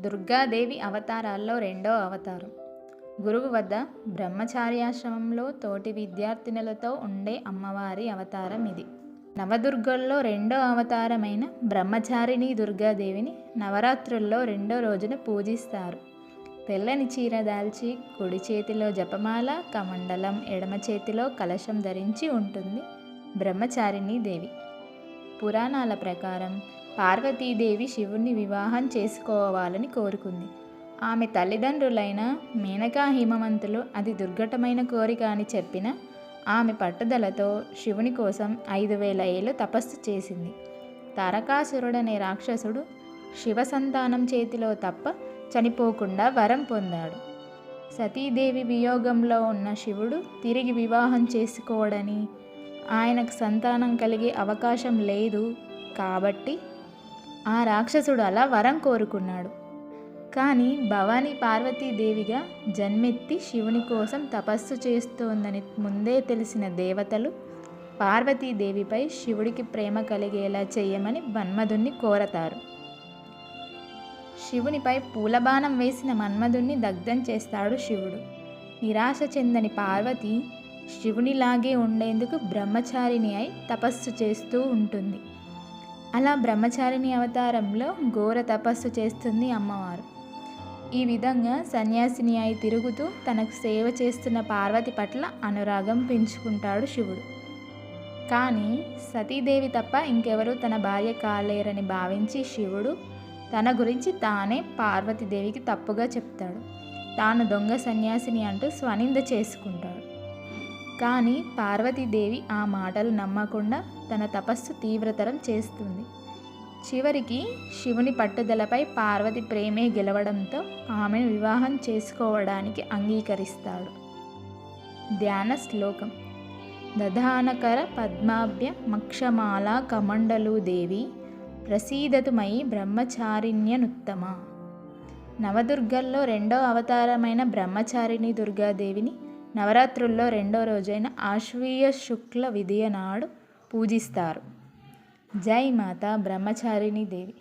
దుర్గాదేవి అవతారాల్లో రెండో అవతారం. గురువు వద్ద బ్రహ్మచార్యాశ్రమంలో తోటి విద్యార్థినులతో ఉండే అమ్మవారి అవతారం ఇది. నవదుర్గల్లో రెండో అవతారమైన బ్రహ్మచారిణి దుర్గాదేవిని నవరాత్రుల్లో రెండో రోజున పూజిస్తారు. తెల్లని చీర దాల్చి కుడి చేతిలో జపమాల కమండలం ఎడమ చేతిలో కలశం ధరించి ఉంటుంది బ్రహ్మచారిణి దేవి. పురాణాల ప్రకారం పార్వతీదేవి శివుణ్ణి వివాహం చేసుకోవాలని కోరుకుంది. ఆమె తల్లిదండ్రులైన మేనకా హిమవంతులు అది దుర్ఘటమైన కోరిక అని చెప్పిన ఆమె పట్టుదలతో శివుని కోసం ఐదు వేల ఏళ్ళు తపస్సు చేసింది. తారకాసురుడనే రాక్షసుడు శివ సంతానం చేతిలో తప్ప చనిపోకుండా వరం పొందాడు. సతీదేవి వియోగంలో ఉన్న శివుడు తిరిగి వివాహం చేసుకోవడని ఆయనకు సంతానం కలిగే అవకాశం లేదు కాబట్టి ఆ రాక్షసుడు అలా వరం కోరుకున్నాడు. కానీ భవానీ పార్వతీదేవిగా జన్మెత్తి శివుని కోసం తపస్సు చేస్తోందని ముందే తెలిసిన దేవతలు పార్వతీదేవిపై శివుడికి ప్రేమ కలిగేలా చేయమని మన్మధుణ్ణి కోరతారు. శివునిపై పూలబాణం వేసిన మన్మధుణ్ణి దగ్ధం చేస్తాడు శివుడు. నిరాశ చెందని పార్వతి శివునిలాగే ఉండేందుకు బ్రహ్మచారిణి అయి తపస్సు చేస్తూ ఉంటుంది. అలా బ్రహ్మచారిణి అవతారంలో ఘోర తపస్సు చేస్తుంది అమ్మవారు. ఈ విధంగా సన్యాసిని అయి తిరుగుతూ తనకు సేవ చేస్తున్న పార్వతి పట్ల అనురాగం పెంచుకుంటాడు శివుడు. కానీ సతీదేవి తప్ప ఇంకెవరూ తన భార్య కాలేరని భావించి శివుడు తన గురించి తానే పార్వతీదేవికి తప్పుగా చెప్తాడు. తాను దొంగ సన్యాసిని అంటూ స్వనింద చేసుకుంటాడు. కానీ పార్వతీదేవి ఆ మాటలు నమ్మకుండా తన తపస్సు తీవ్రతరం చేస్తుంది. చివరికి శివుని పట్టుదలపై పార్వతి ప్రేమే గెలవడంతో ఆమెను వివాహం చేసుకోవడానికి అంగీకరిస్తాడు. ధ్యాన శ్లోకం. దధానకర పద్మాభ్య మక్షమాల కమండలు దేవి ప్రసీదతుమై బ్రహ్మచారిణ్యనుత్తమ నవదుర్గల్లో రెండో అవతారమైన బ్రహ్మచారిణి దుర్గాదేవిని నవరాత్రుల్లో రెండో రోజైన ఆశ్వీయ శుక్ల విధియ నాడు పూజిస్తారు. జై మాత బ్రహ్మచారిణి దేవి.